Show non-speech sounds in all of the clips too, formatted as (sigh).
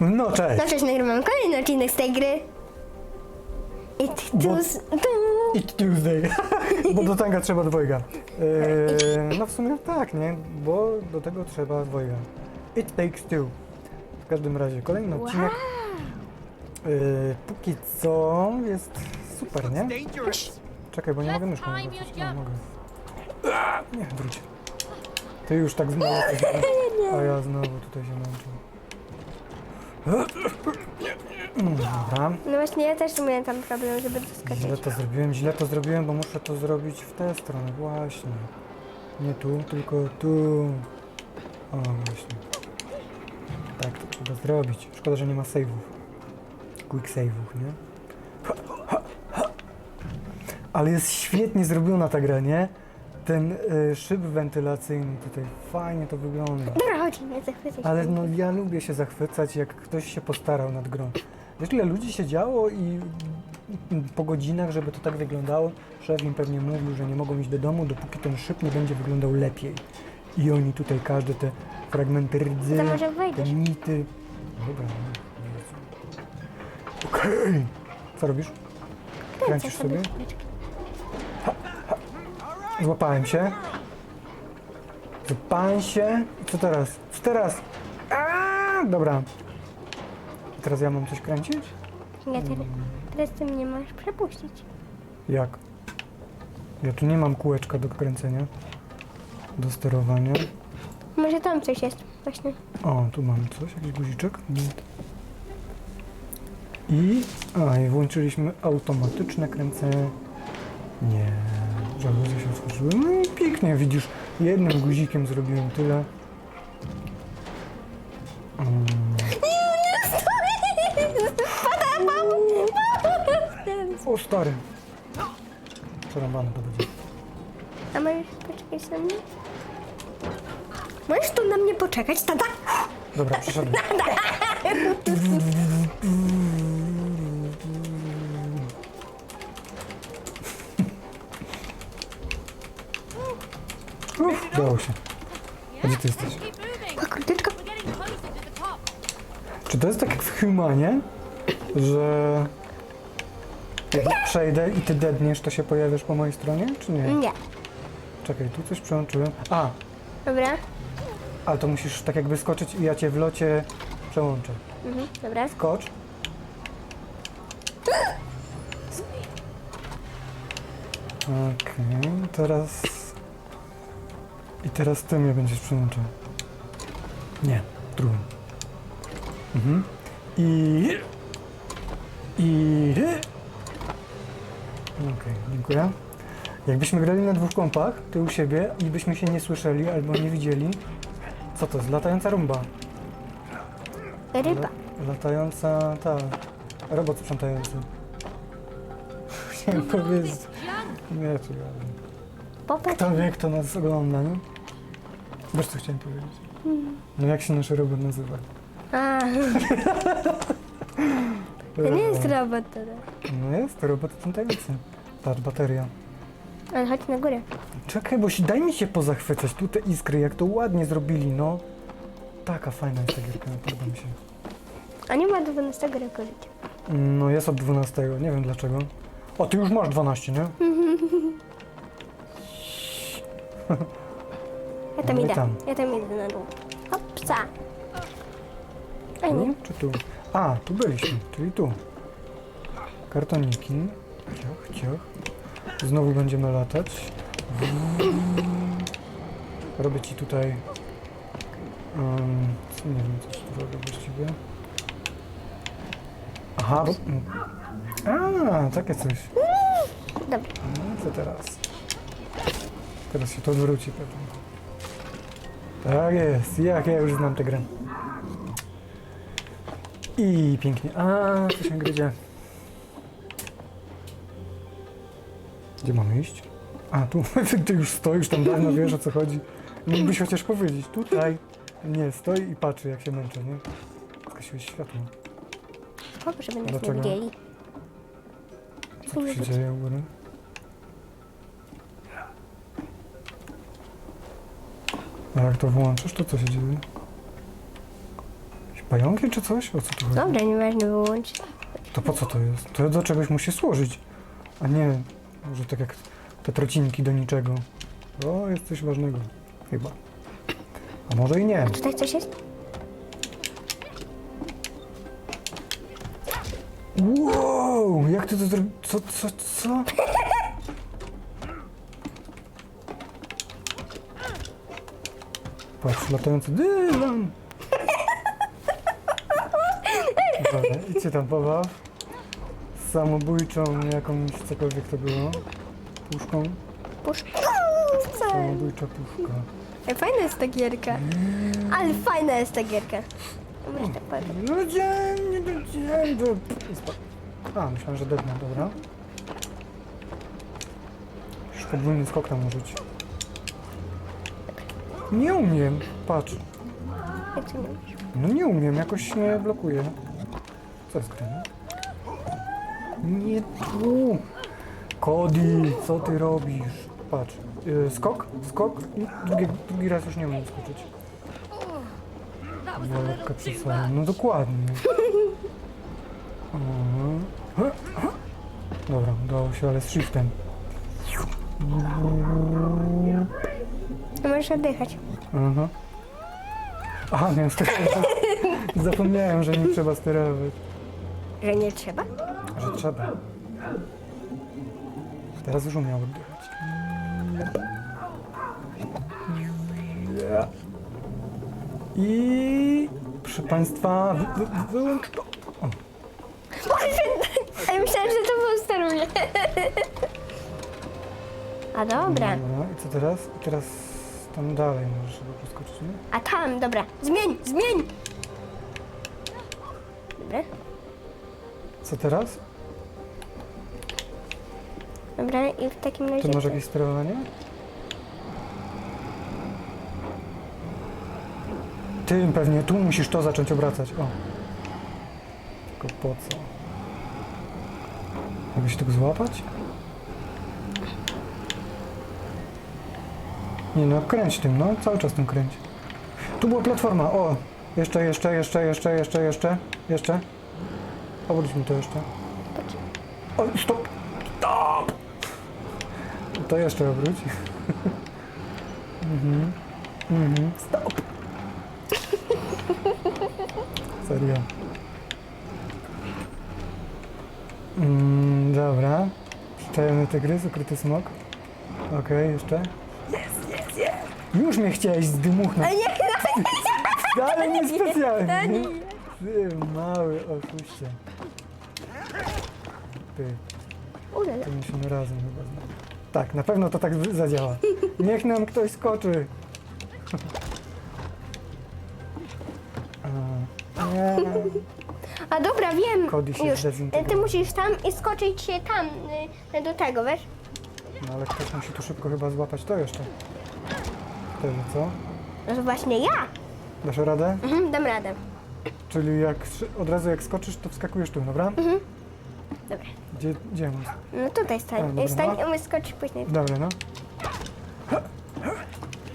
No cześć. No cześć, nagrywam kolejny odcinek z tej gry. It Bo- does do. It Tuesday. (laughs) bo do tanga trzeba dwojga. Eee, no w sumie tak, nie? Bo do tego trzeba dwojga. It takes two. W każdym razie kolejny odcinek. Eee, póki co jest super, nie? Czekaj, bo nie mogę myszką wrócić. Nie mogę. Nie, wróć. Ty już tak znowu, (laughs) a ja znowu tutaj się męczę. Dobra. No właśnie, ja też miałem tam problem, żeby Źle doskoczyć. to zrobiłem, źle to zrobiłem, bo muszę to zrobić w tę stronę, właśnie. Nie tu, tylko tu. O, właśnie. Tak to trzeba zrobić. Szkoda, że nie ma save'ów. Quick save'ów, nie? Ale jest świetnie zrobiona ta gra, nie? Ten y, szyb wentylacyjny tutaj, fajnie to wygląda. Dobra, chodź, nie zachwycaj się. Ale no ja lubię się zachwycać, jak ktoś się postarał nad grą. Wiesz, ile ludzi siedziało i mm, po godzinach, żeby to tak wyglądało, szef im pewnie mówił, że nie mogą iść do domu, dopóki ten szyb nie będzie wyglądał lepiej. I oni tutaj każde te fragmenty rdzy, To może te wejdziesz. mity... Dobra, no, nie wiem. Okej. Co robisz? Kręcisz sobie? Złapałem się. Złapałem się. Co teraz? Co teraz? Aaaa! Dobra. I teraz ja mam coś kręcić? Nie, teraz, teraz ty mnie możesz przepuścić. Jak? Ja tu nie mam kółeczka do kręcenia. Do sterowania. Może tam coś jest, właśnie. O, tu mam coś, jakiś guziczek. I... A, i włączyliśmy automatyczne kręcenie. Nie, żaluzje się otworzyły. No i pięknie, widzisz, jednym guzikiem zrobiłem tyle. Mm, o stary. Przerąbane to będzie. A możesz poczekać na mnie? Możesz tu na mnie poczekać, tata? Dobra, przeszedłem. (laughs) Udało się. A gdzie ty jesteś? Top. Czy to jest tak jak w Humanie, że jak przejdę i ty dedniesz, to się pojawisz po mojej stronie, czy nie? Nie. Czekaj, tu coś przełączyłem. A, Dobra. ale to musisz tak jakby skoczyć i ja cię w locie przełączę. Mhm. Dobra. Skocz. Okej, teraz... I teraz ty mnie będziesz przełączał. Nie, drugą. Mhm. I... I... Okej, dziękuję. Jakbyśmy grali na dwóch kompach, ty u siebie i byśmy się nie słyszeli albo nie widzieli, co to jest? Latająca rumba. Ryba. La- Latająca, ta, robot sprzątający. Chciałem (laughs) powiedzieć, nie, czy Popatrz. Kto wie, kto nas ogląda, nie? Wiesz, co chciałem powiedzieć? No jak się nasz robot nazywa? A, to nie jest robot tata. No jest, robot sprzątający. Patrz, bateria. Ale chodź na górę. Czekaj, bo się, daj mi się pozachwycać. Tu te iskry, jak to ładnie zrobili, no. Taka fajna jest ta gierka, podoba mi się. A nie ma 12 roku życia. No jest od 12, nie wiem dlaczego. O, ty już masz 12, nie? (laughs) (laughs) Ja tam i idę. tam. Ja tam idę na dół. Hopsa. A nie. Tu czy tu? A, tu byliśmy, czyli tu. Kartoniki. Ciach, ciach. Znowu będziemy latać. Robię ci tutaj... Um, nie wiem, co ci tu robię właściwie. Aha, bo... A, takie coś. Dobra. No, co teraz? Teraz się to odwróci pewnie. Tak jest, jak ja już znam tę grę. I pięknie. A, to się gryzie. Gdzie mamy iść? A, tu. (laughs) Ty już stoisz tam dawno, wiesz o co chodzi. Mógłbyś chociaż powiedzieć. Tutaj. Nie, stoi i patrzy jak się męczę, nie? Zgasiłeś światło. Spoko, żeby nas Dlaczego? nie widzieli. Co tu się dzieje u góry? A jak to włączysz, to co się dzieje? Jakieś Pająki czy coś? O co tu chodzi? Dobra, nieważne wyłączyć. To po co to jest? To do czegoś musi służyć. A nie, może tak jak te trocinki do niczego. O, jest coś ważnego. Chyba. A może i nie. Tutaj coś jest? Wow! Jak ty to zrobiłeś? Co, co, co? Patrz, latający dywan! Dobra, idźcie tam pobaw. Samobójczą jakąś, cokolwiek to było. Puszką. Puszka. Samobójcza puszka. Ej, Fajna jest ta gierka. Ale fajna jest ta gierka. Tak. No dzień, nie do dzień, do... A, myślałem, że dednę, dobra. Podwójny skok tam użyć. Nie umiem, patrz. Jak to mówisz? No nie umiem, jakoś nie blokuje. Co jest grane? Nie tu. Cody, co ty robisz? Patrz. Yy, skok, skok. Drugi, drugi raz już nie umiem skoczyć. That was a little Walka too przesłania. much. No dokładnie. (laughs) Mhm. Dobra, udało się, ale z shiftem. No Możesz oddychać. Aha. Aha, miałem sterować. Zapomniałem, że nie trzeba sterować. Że nie trzeba? Że trzeba. Teraz już umiał oddychać. I proszę Państwa, wy, wy, wyłącz to. O, A ja myślałam, że to był steruje. A dobra. dobra, i co teraz? I teraz tam dalej możesz chyba poskoczyć, nie? A tam, dobra. Zmień, zmień! Dobra. Co teraz? Dobra, i w takim razie... Ty masz jakieś sterowanie? Ty pewnie tu musisz to zacząć obracać. O. Tylko po co? Mogę się tego złapać? Nie no, kręć tym, no. Cały czas tym kręć. Tu była platforma. O! Jeszcze, jeszcze, jeszcze, jeszcze, jeszcze, jeszcze, jeszcze. Obróć mi to jeszcze. O, stop! Stop! To jeszcze obróć. (laughs) mhm. Mhm. Stop! (laughs) Serio. Mm, dobra. Przyczajony tygrys, ukryty smok. Okej, jeszcze. Już mnie chciałeś zdmuchnąć. Nie, (laughs) Ale nie (laughs) to specjalnie. nie. Ty mały oszuście. Ty. Ulala. To musimy razem chyba. Tak, na pewno to tak zadziała. Niech nam ktoś skoczy. (laughs) A, nie. A dobra, wiem. Cody się Już. Ty musisz tam i skoczyć się tam, y, do tego, wiesz? No ale ktoś musi tu szybko chyba złapać to jeszcze. Wtedy co? No to właśnie ja. Dasz radę? Mhm, dam radę. Czyli jak od razu jak skoczysz, to wskakujesz tu, dobra? Dobra. Gdzie, gdzie on? No tutaj A, stań. dobra. stań i my skoczyć później. Dobra, no.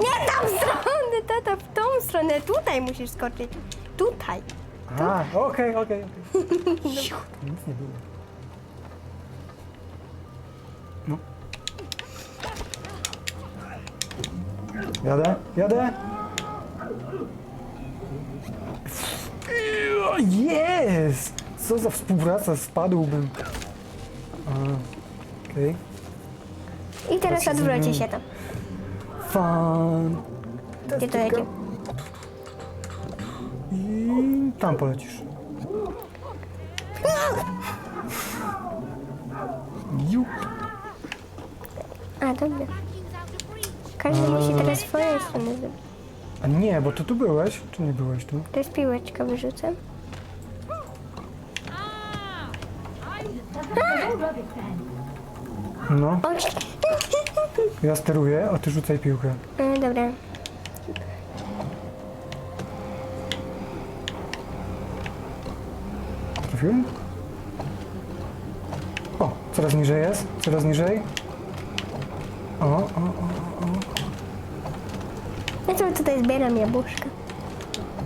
Nie tam stronę, tata, w tą stronę. Tutaj musisz skoczyć. Tutaj. A, okej, okej, okej. (laughs) Nic nie było. Jadę, jadę. Jest! Co za współpraca, spadłbym. Okej. I teraz zmieni. się tam. Fan. Gdzie to jedzie? I tam polecisz. Jup. A, dobra. Każdy musi teraz swoją stronę zrobić. A nie, bo ty tu byłeś, czy nie byłeś tu? To jest piłeczka, wyrzucę. No, O, ja steruję, a ty rzucaj piłkę. e, dobra. Trafiłem? O, coraz niżej jest, coraz niżej. O, o, o. Ja sobie tutaj zbieram jabłuszka.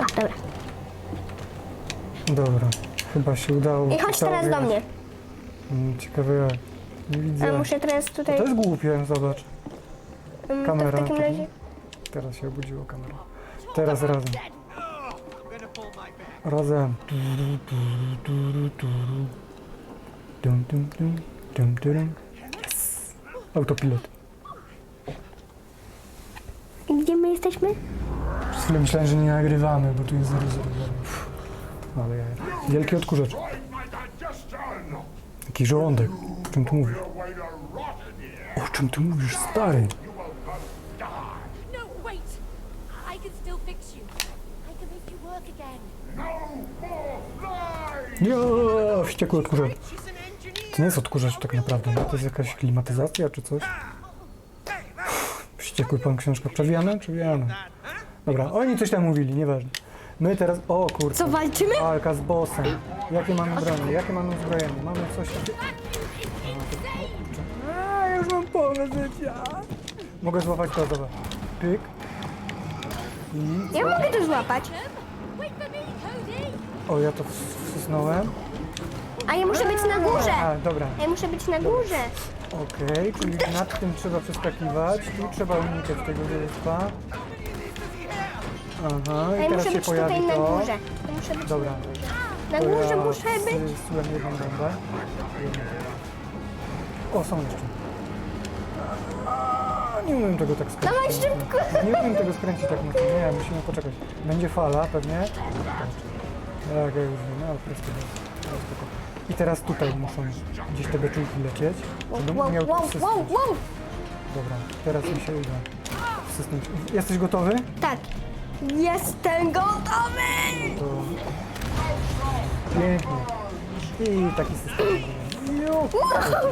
A, dobra. Dobra, chyba się udało. I chodź teraz do mnie. Mm, Ciekawe jak. Nie widzę. A muszę teraz To tutaj... jest głupie, zobacz. mm, To kamera, w takim razie... Teraz się obudziła kamera. Teraz razem. Razem. Turu, turu, turu, turu. Dum, dum, dum, dum, dum. Yes. Autopilot. I Gdzie my jesteśmy? Przez chwilę myślałem, że nie nagrywamy, bo tu jest 000. Uff. Ale ja. Wielki odkurzacz. Jaki żołądek. O czym ty mówisz? O czym ty mówisz, stary? No. Ja, wściekły odkurzacz. To nie jest odkurzacz tak naprawdę, no? to jest jakaś klimatyzacja czy coś. Wściekły pan książka. Przewijane? Przewijane. Dobra, oni coś tam mówili, nieważne. My teraz, o kurczę, Co, walczymy? walka z bossem. Jakie mamy bronie, jakie mamy uzbrojenie? Mamy coś. A, już mam połowę życia. Mogę złapać to, zobacz. Pyk. I... Ja mogę to złapać. O, ja to wsysnąłem. A ja muszę być na górze. A, dobra. Ja muszę być na górze. Okej, czyli nad tym trzeba przeskakiwać. Tu trzeba unikać tego wyrzutka. Aha, i teraz muszę się być tutaj pojawi na to. górze. Ja muszę być Dobra. na to górze, ja muszę być. wsysułem jedną bombę. O, są jeszcze. A, Nie umiem tego tak skręcić. Dawaj szybko. Nie umiem tego skręcić tak mocno. Nie, musimy poczekać. Będzie fala pewnie. Tak, ja już wiem, ale prosto. Ale spoko. I teraz tutaj muszą gdzieś te beczułki lecieć, żebym Wow, miał wow, wsysnąć. wow, wow. Dobra, teraz mi się uda wsysnąć. Jesteś gotowy? Tak. Jestem gotowy. To... Pięknie. I taki system. Jo,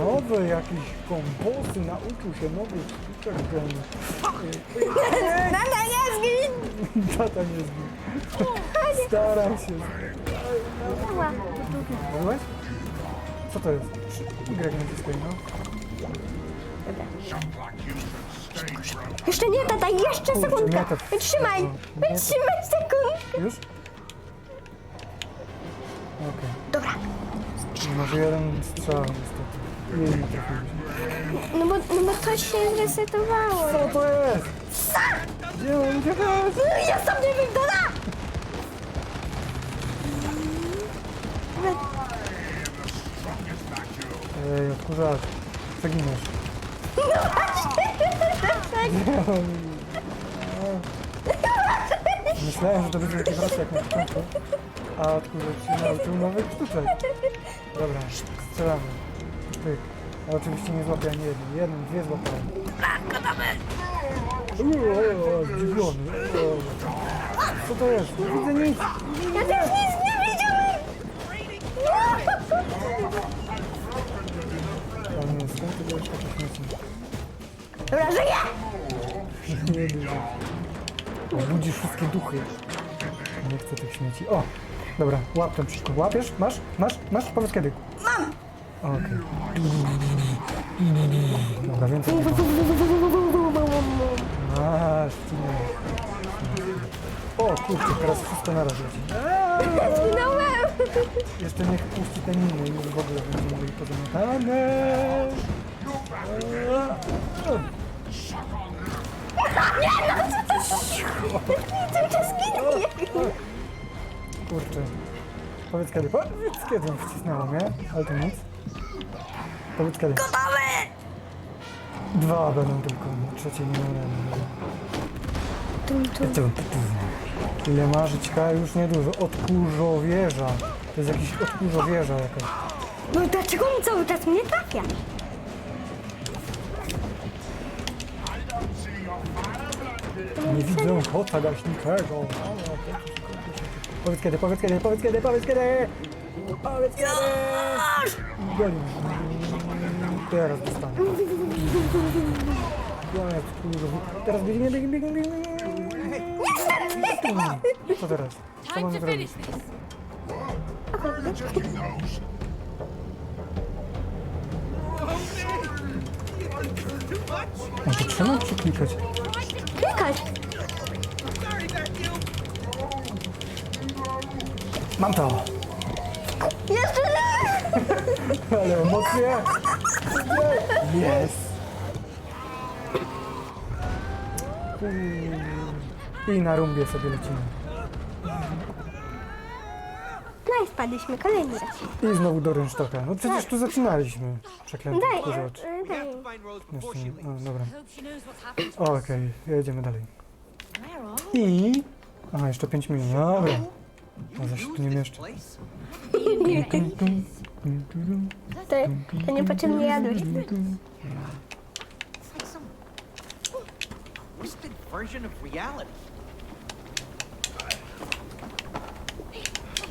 nowe jakieś kombosy, nauczył się nowych sztuczek. ten- Nada, nie zgin. Tata nie zbił. Staram się. Byłeś? Co to jest? Y naciskaj, no. Jeszcze nie, tata, jeszcze Kurczę, sekundkę. nie, to- Wytrzymaj. nie, to- Wytrzymaj sekundkę. Już? Okej. Dobra. Może jeden strzał niestety. Nie, nie trafiłem. No bo, no bo coś się zresetowało. Co to jest? Gdzie on? Jest? No, Ja sam nie wiem, tata. Ej, odkurzacz. Przeginiesz. (laughs) Myślałem, że to będzie taki wrac jak na początku. A odkurzacz się nauczył nowych sztuczek. Dobra, strzelamy. Pyk. Ja oczywiście nie złapię ani jednej. Jedną, dwie złapałem. Uuu, Zdziwiony. Uuu. Co to jest? Nie widzę nic. Ja też nic nie widziałem. (laughs) Byłeś takie śmieci? Dobra, żyję. (laughs) Nie wiem. Obudzisz wszystkie duchy. Nie chcę tych śmieci. O! Dobra, łap ten wszystko. Łapiesz? Masz? Masz? Masz? Powiedz kiedy. Mam! Okej. Dobra, więcej nie ma. O kurczę, teraz wszystko naraz leci. Zginąłem. Jeszcze niech puści te miny i już w ogóle będziemy mogli pozamiatane. Cały czas ginie. Kurczę. Powiedz kiedy. Powiedz kiedy wcisnęło mnie, ale to nic. Powiedz kiedy. Gotowy. Dwa będą tylko, trzeciej nie tu. Ile ma żyćka? Już niedużo. Odkurzowieża. To jest jakiś odkurzowieża jakaś. No dlaczego on cały czas mnie trafia? Nie widzę kota gaśniczego. Powiedz kiedy, powiedz kiedy, powiedz kiedy, powiedz kiedy! Powiedz kiedy! Goni. Teraz dostanę. Koniec, kurwa. Teraz biegnie, biegnie, biegnie, biegnie. Co teraz? Co mamy to zrobić? Mam to trzymać czy klikać? Klikać. Mam to! Jeszcze nie! Ale emocje! Jest! I na rumbie sobie lecimy. No i spadliśmy kolejny raz. I znowu do rynsztoka. No przecież tu zaczynaliśmy. Przeklęty Daj, kurzacz. e, daj. Find Rose Jeszcze before nie. she O, leaves. dobra. Okej, jedziemy dalej. I... Aha, jeszcze 5 minut. Dobra. No zaś tu nie mieszczę. Tum, tum, tum, tum, To, to niepotrzebnie jadłeś. It's like some twisted version of reality.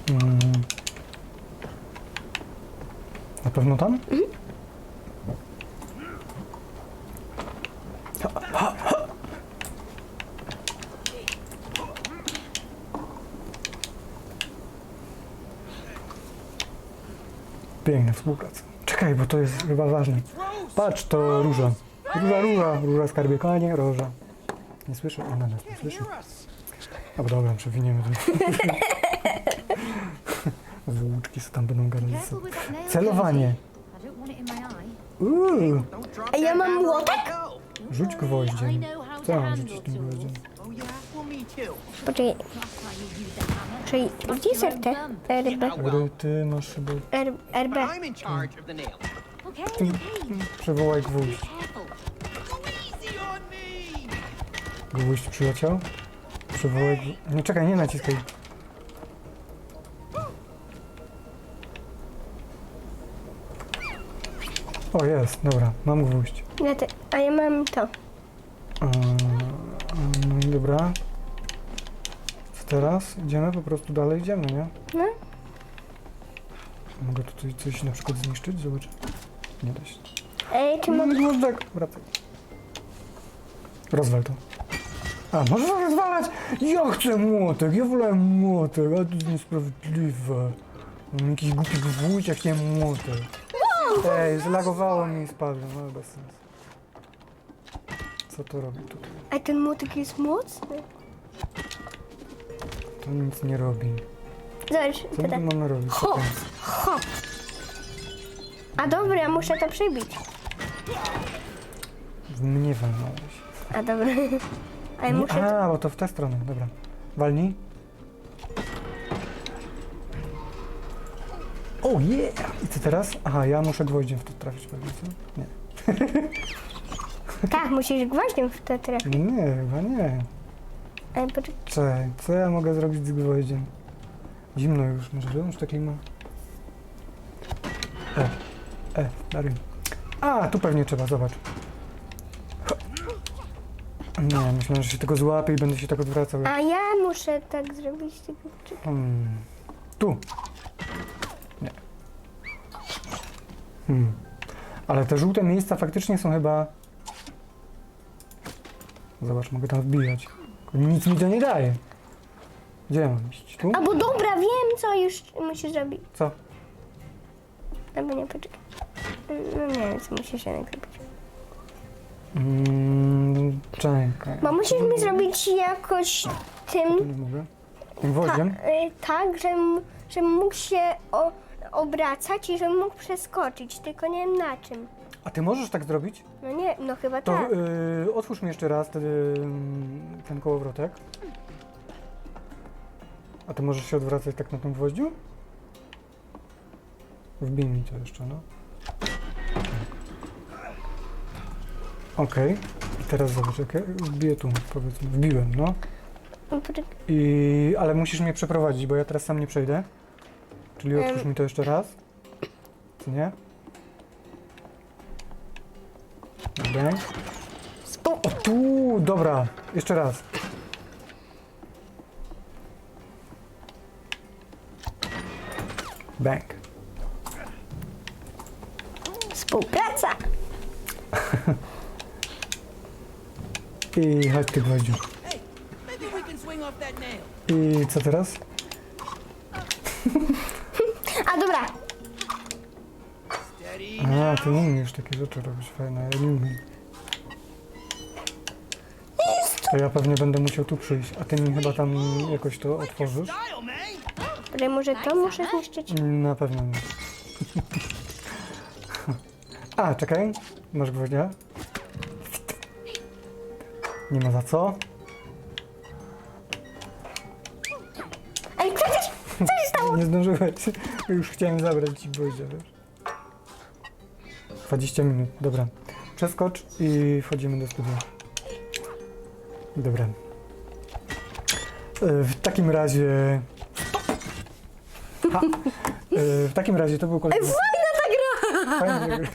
Mm. Na pewno tam? Piękna współpraca. Czekaj, bo to jest chyba ważne. Patrz, to róża. Róża, róża, róża skarbie konie, róża. Nie słyszę? Ona nas nie słyszy. Hear us. A bo dobra, przewiniemy to. (laughs) Włóczki co tam będą gadać Celowanie. Uuu, A ja mam młotek? rzuć gwoździem. Co mam handle rzucić tym gwoździem? Oh. Poczekaj, A czyli gdzie jest RT? RB? Ty masz chyba... R, RB. przywołaj gwóźdź. Gwóźdź przyleciał. Przywołaj gwóźdź. Nie, czekaj, nie naciskaj. O, jest, dobra, mam gwóźdź. Ja te, a ja mam to. A, no i dobra. Teraz? Idziemy po prostu dalej, idziemy, nie? No. Mogę tutaj coś na przykład zniszczyć? Zobacz. Nie da się. Ej, czy No mogę... i tak, wracaj. Rozwal to. A, możesz rozwalać? Ja chcę młotek, ja wolę młotek, a to jest niesprawiedliwe. Mam jakiś głupi gwóźdź, jak nie młotek. Ej, zlagowało mi i spadłem, ale bez sensu. Co to robi tutaj? A ten młotek jest mocny. To nic nie robi. Zobacz, Co tutaj. tu mamy robić? Ho, Czekaj. ho. A dobra, muszę to przybić. W mnie walnąłeś. A dobra. A ja Nie, muszę to... a, bo to w tę stronę, dobra. Walnij. O oh, yeah! I co teraz? Aha, ja muszę gwoździem w to trafić pewnie, co? Nie. (laughs) Tak, musisz gwoździem w to trafić. Nie, nie, chyba nie. Ale poczekaj. Czekaj, co ja mogę zrobić z gwoździem? Zimno już, może wyłącz to klima? E, e, dalej. A, tu pewnie trzeba, zobacz. Nie, myślałem, że się tego złapie i będę się tak odwracał. A ja muszę tak zrobić. Tylko czekaj. Hmm. Tu. Nie. Hmm. Ale te żółte miejsca faktycznie są chyba... Zobacz, mogę tam wbijać. Nic mi to nie daje. Gdzie ja mam iść? Tu? A bo dobra, wiem co już musisz zrobić. Co? Albo nie, poczekaj. No nie wiem, co musisz jednak zrobić. Mm, czekaj. Bo musisz mi zrobić jakoś Tu tym... nie mogę. Tym? Ta, y, tak, żebym, żebym mógł się o, obracać i żebym mógł przeskoczyć, tylko nie wiem na czym. A ty możesz tak zrobić? No nie, no chyba To tak. y, otwórz mi jeszcze raz wtedy mm, ten kołowrotek. A ty możesz się odwracać tak na tym gwoździu? Wbij mi to jeszcze, no. Okej. I teraz zobacz, jak ja wbiję tu, powiedzmy. Wbiłem, no. No. I, ale musisz mnie przeprowadzić, bo ja teraz sam nie przejdę. Czyli otwórz mi to jeszcze raz. Co nie? Bang. Spu- O tu, dobra, jeszcze raz. Bang. Współpraca. I chodź ty gwoździu. I co teraz? A dobra. A, ty umiesz takie rzeczy robić fajne, ja nie umiem. To ja pewnie będę musiał tu przyjść, a ty mi chyba tam jakoś to otworzysz. Że może to muszę zniszczyć? Na pewno nie. (laughs) A, czekaj. Masz gwoździa? Nie ma za co. Ej, przecież... Co się stało? (laughs) Nie zdążyłeś. Już chciałem zabrać ci gwoździa, wiesz. 20 minut, dobra. Przeskocz i wchodzimy do studia. Dobra. E, W takim razie... Ha. E, W takim razie to był kolejny... Fajna ta gra! Fajna gra.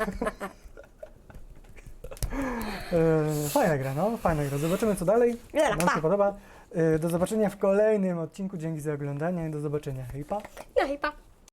E, Fajna gra, no, fajna gra. Zobaczymy co dalej. Nam się podoba. E, Do zobaczenia w kolejnym odcinku. Dzięki za oglądanie. Do zobaczenia. Hej, pa. No i pa.